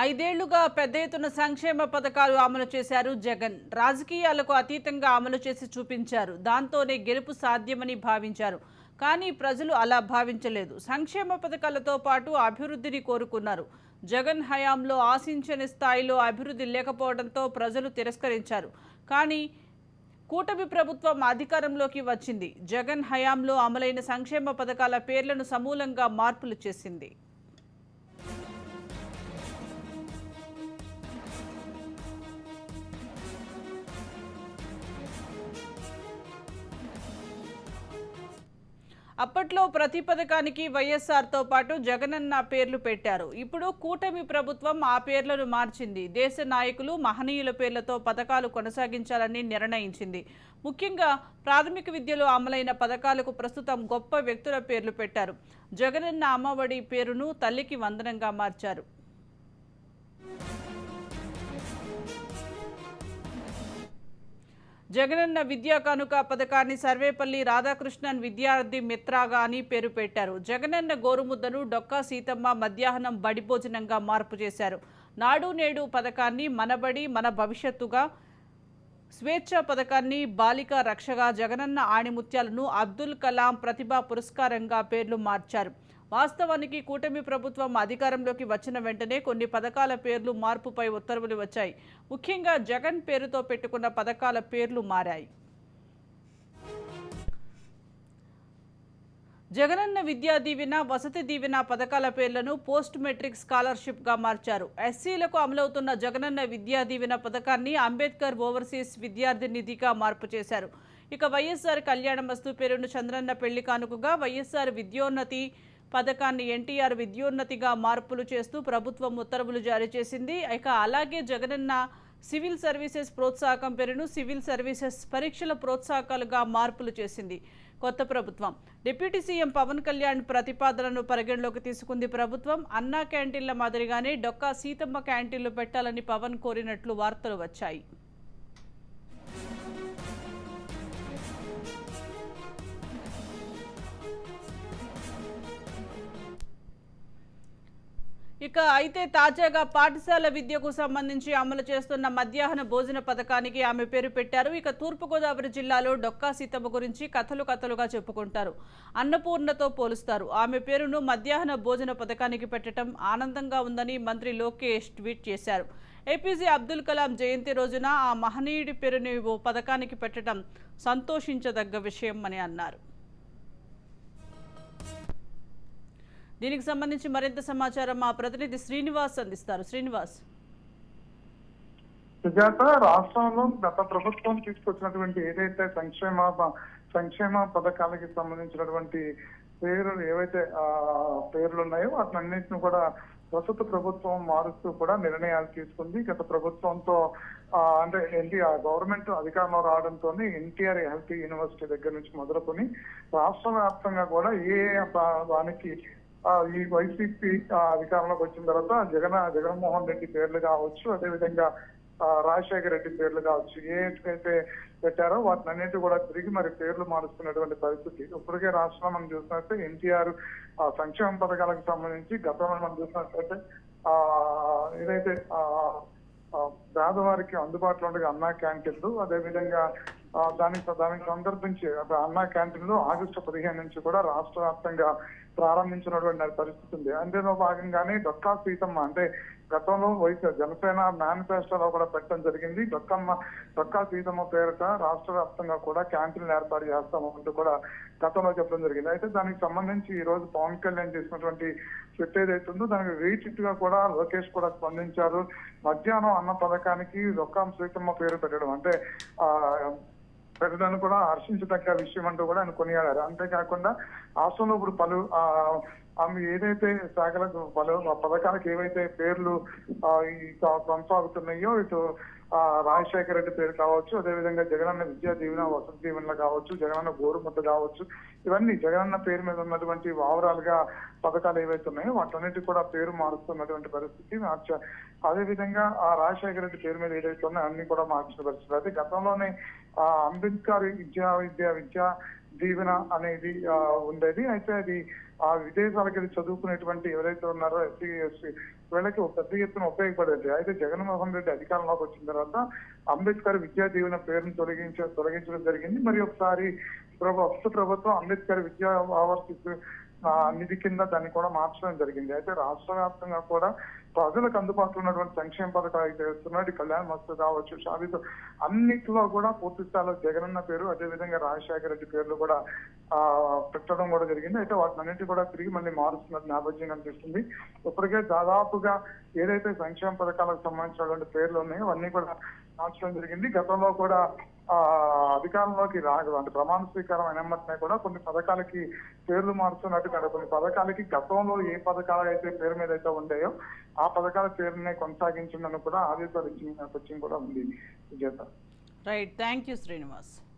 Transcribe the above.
ఐదేళ్ళుగా పెద్ద ఎత్తున సంక్షేమ పథకాలు అమలు చేశారు జగన్. రాజకీయాలకు అతీతంగా అమలు చేసి చూపించారు. దాంతోనే గెలుపు సాధ్యమని భావించారు. కానీ ప్రజలు అలా భావించలేదు. సంక్షేమ పథకాలతో పాటు అభివృద్ధిని కోరుకున్నారు. జగన్ హయాంలో ఆశించని స్థాయిలో అభివృద్ధి లేకపోవడంతో ప్రజలు తిరస్కరించారు. కానీ కూటమి ప్రభుత్వం అధికారంలోకి వచ్చింది. జగన్ హయాంలో అమలైన సంక్షేమ పథకాల పేర్లను సమూలంగా మార్పులు చేసింది. అప్పట్లో ప్రతి పథకానికి వైఎస్ఆర్తో పాటు జగనన్న పేర్లు పెట్టారు. ఇప్పుడు కూటమి ప్రభుత్వం ఆ పేర్లను మార్చింది. దేశ నాయకులు మహనీయుల పేర్లతో పథకాలు కొనసాగించాలని నిర్ణయించింది. ముఖ్యంగా ప్రాథమిక విద్యలో అమలైన పథకాలకు ప్రస్తుతం గొప్ప వ్యక్తుల పేర్లు పెట్టారు. జగనన్న అమ్మఒడి పేరును తల్లికి వందనంగా మార్చారు. జగనన్న విద్యా కానుక పథకాన్ని సర్వేపల్లి రాధాకృష్ణన్ విద్యార్థి మిత్రాగా అని పేరు పెట్టారు. జగనన్న గోరుముద్దను డొక్కా సీతమ్మ మధ్యాహ్నం బడి భోజనంగా మార్పు చేశారు. నాడు నేడు పథకాన్ని మనబడి మన భవిష్యత్తుగా స్వేచ్ఛ పథకాన్ని బాలిక రక్షగా జగనన్న ఆణిముత్యాలను అబ్దుల్ కలాం ప్రతిభా పురస్కారంగా పేర్లు మార్చారు. వాస్తవానికి కూటమి ప్రభుత్వం అధికారంలోకి వచ్చిన వెంటనే కొన్ని పథకాల పేర్లు మార్పుపై ఉత్తర్వులు వచ్చాయి. ముఖ్యంగా జగన్ పేరుతో పెట్టుకున్న పథకాల పేర్లు మారాయి. జగనన్న విద్యా దీవెన వసతి దీవెన పథకాల పేర్లను పోస్ట్ మెట్రిక్ స్కాలర్షిప్గా మార్చారు. ఎస్సీలకు అమలవుతున్న జగనన్న విద్యా దీవెన పథకాన్ని అంబేద్కర్ ఓవర్సీస్ విద్యార్థి నిధిగా మార్పు చేశారు. ఇక వైఎస్ఆర్ కళ్యాణ వస్తు పేరును చంద్రన్న పెళ్ళి కానుకగా వైఎస్ఆర్ విద్యోన్నతి పథకాన్ని ఎన్టీఆర్ విద్యోన్నతిగా మార్పులు చేస్తూ ప్రభుత్వం ఉత్తర్వులు జారీ చేసింది. ఇక అలాగే జగనన్న సివిల్ సర్వీసెస్ ప్రోత్సాహకం పేరును సివిల్ సర్వీసెస్ పరీక్షల ప్రోత్సాహకాలుగా మార్పులు చేసింది కొత్త ప్రభుత్వం. డిప్యూటీ సీఎం పవన్ కళ్యాణ్ ప్రతిపాదనను పరిగణలోకి తీసుకుంది ప్రభుత్వం. అన్నా క్యాంటీన్ల మాదిరిగానే డొక్కా సీతమ్మ క్యాంటీన్లు పెట్టాలని పవన్ కోరినట్లు వార్తలు వచ్చాయి. ఇక అయితే తాజాగా పాఠశాల విద్యకు సంబంధించి అమలు చేస్తున్న మధ్యాహ్న భోజన పథకానికి ఆమె పేరు పెట్టారు. ఇక తూర్పుగోదావరి జిల్లాలో డొక్కా సీతమ్మ గురించి కథలు కథలుగా చెప్పుకుంటారు. అన్నపూర్ణతో పోలుస్తారు. ఆమె పేరును మధ్యాహ్న భోజన పథకానికి పెట్టడం ఆనందంగా ఉందని మంత్రి లోకేష్ ట్వీట్ చేశారు. ఏపీజే అబ్దుల్ కలాం జయంతి రోజున ఆ మహనీయుడి పేరుని ఓ పథకానికి పెట్టడం సంతోషించదగ్గ విషయం అని అన్నారు. దీనికి సంబంధించి మరింత సమాచారం మా ప్రతినిధి శ్రీనివాస్ అందిస్తారు. శ్రీనివాస్. సుజాత రాష్ట్రంలో గత ప్రభుత్వం తీసుకొచ్చినటువంటి ఏదైతే సంక్షేమ సంక్షేమ పథకాలకి సంబంధించినటువంటి పేర్లు ఏవైతే పేర్లు ఉన్నాయో వాటినన్నింటిని కూడా ప్రస్తుత ప్రభుత్వం మారుస్తూ కూడా నిర్ణయాలు తీసుకుంది. గత ప్రభుత్వంతో అంటే ఎన్టీఆర్ గవర్నమెంట్ అధికారంలో రావడంతో ఎన్టీఆర్ హెల్త్ యూనివర్సిటీ దగ్గర నుంచి మొదలుకొని రాష్ట్ర వ్యాప్తంగా కూడా ఏ దానికి ఈ వైసీపీ అధికారంలోకి వచ్చిన తర్వాత జగన్ జగన్మోహన్ రెడ్డి పేర్లు కావచ్చు అదేవిధంగా రాజశేఖర రెడ్డి పేర్లు కావచ్చు ఏ పెట్టారో వాటిని అన్నిటి కూడా తిరిగి మరి పేర్లు మారుస్తున్నటువంటి పరిస్థితి. ఇప్పటికే రాష్ట్రంలో మనం చూసినట్టే ఎన్టీఆర్ సంక్షేమ పథకాలకు సంబంధించి గతంలో మనం చూసినట్లయితే ఆ ఏదైతే పేదవారికి అందుబాటులో ఉండగా అన్నా క్యాంటీన్లు అదేవిధంగా దానికి దానికి సందర్భించి అన్నా క్యాంటీన్లు ఆగస్టు పదిహేను నుంచి కూడా రాష్ట్ర వ్యాప్తంగా ప్రారంభించినటువంటి పరిస్థితి ఉంది. అందులో భాగంగానే డొక్కా సీతమ్మ అంటే గతంలో వైసీపీ జనసేన మేనిఫెస్టోలో కూడా పెట్టడం జరిగింది. దొక్కమ్మ దొక్కా సీతమ్మ పేరిట రాష్ట్ర వ్యాప్తంగా కూడా క్యాంటీన్లు ఏర్పాటు చేస్తాము అంటూ కూడా గతంలో చెప్పడం జరిగింది. అయితే దానికి సంబంధించి ఈ రోజు పవన్ కళ్యాణ్ చేసినటువంటి స్విట్ ఏదైతే ఉందో దానికి రీచిట్గా కూడా లోకేష్ కూడా స్పందించారు. మధ్యాహ్నం అన్న పథకానికి దొక్కమ్మ సీతమ్మ పేరు పెట్టడం అంటే ప్రజలను కూడా హర్షించదగ్గ విషయం అంటూ కూడా ఆయన కొనియాడారు. అంతేకాకుండా రాష్ట్రంలో ఇప్పుడు పలు ఆమె ఏదైతే శాఖలకు పలు పథకాలకు ఏవైతే పేర్లు కొనసాగుతున్నాయో ఇటు రాజశేఖర రెడ్డి పేరు కావచ్చు అదేవిధంగా జగనన్న విద్యా దీవెన వసతి దీవెనలు కావచ్చు జగనన్న గోరుముద్ద కావచ్చు ఇవన్నీ జగనన్న పేరు మీద ఉన్నటువంటి ఓవరాల్గా పథకాలు ఏవైతే ఉన్నాయో వాటన్నిటి కూడా పేరు మారుస్తున్నటువంటి పరిస్థితి అదేవిధంగా ఆ రాజశేఖర రెడ్డి పేరు మీద ఏదైతే ఉన్నాయో అన్ని కూడా మార్చిన పరిస్థితి. అయితే గతంలోనే ఆ అంబేద్కర్ విద్యా విద్యా విద్యా దీవెన అనేది ఉండేది. అయితే అది ఆ విదేశాలకు వెళ్ళి చదువుకునేటువంటి ఎవరైతే ఉన్నారో ఎస్సీ ఎస్సీ వీళ్ళకి ఒక పెద్ద ఎత్తున ఉపయోగపడేది. అయితే జగన్మోహన్ రెడ్డి అధికారంలోకి వచ్చిన తర్వాత అంబేద్కర్ విద్యా దీవెన పేరును తొలగించ తొలగించడం జరిగింది. మరి ఒకసారి ప్రభు ప్రస్తుత ప్రభుత్వం అంబేద్కర్ విద్యా ఆవర్తిస్తూ నిధి కింద దాన్ని కూడా మార్చడం జరిగింది. అయితే రాష్ట్ర వ్యాప్తంగా కూడా ప్రజలకు అందుబాటులో ఉన్నటువంటి సంక్షేమ పథకాలు అయితే ఇస్తున్నాడు కళ్యాణ్ మస్తు కావచ్చు షాదీతో అన్నిట్లో కూడా పూర్తి స్థాయిలో జగనన్న పేరు అదేవిధంగా రాజశేఖర రెడ్డి పేర్లు కూడా ఆ పెట్టడం కూడా జరిగింది. అయితే వాటిని అన్నింటి కూడా తిరిగి మళ్ళీ మారుస్తున్నట్టు నేపథ్యం కనిపిస్తుంది. ఇప్పటికే దాదాపుగా ఏదైతే సంక్షేమ పథకాలకు సంబంధించినటువంటి పేర్లు ఉన్నాయో అవన్నీ కూడా మార్చడం జరిగింది. గతంలో కూడా అధికారంలోకి రాదు అంటే ప్రమాణ స్వీకారం అయినమ్మటనే కూడా కొన్ని పథకాలకి పేర్లు మారుతున్నట్టు కదా కొన్ని పథకాలకి గతంలో ఏ పథకాలు అయితే పేరు మీద అయితే ఉండేయో ఆ పథకాల పేరునే కొనసాగించిందని కూడా ఆదేశాలు ఇచ్చిన కూడా ఉంది విజేత. Right thank you Srinivas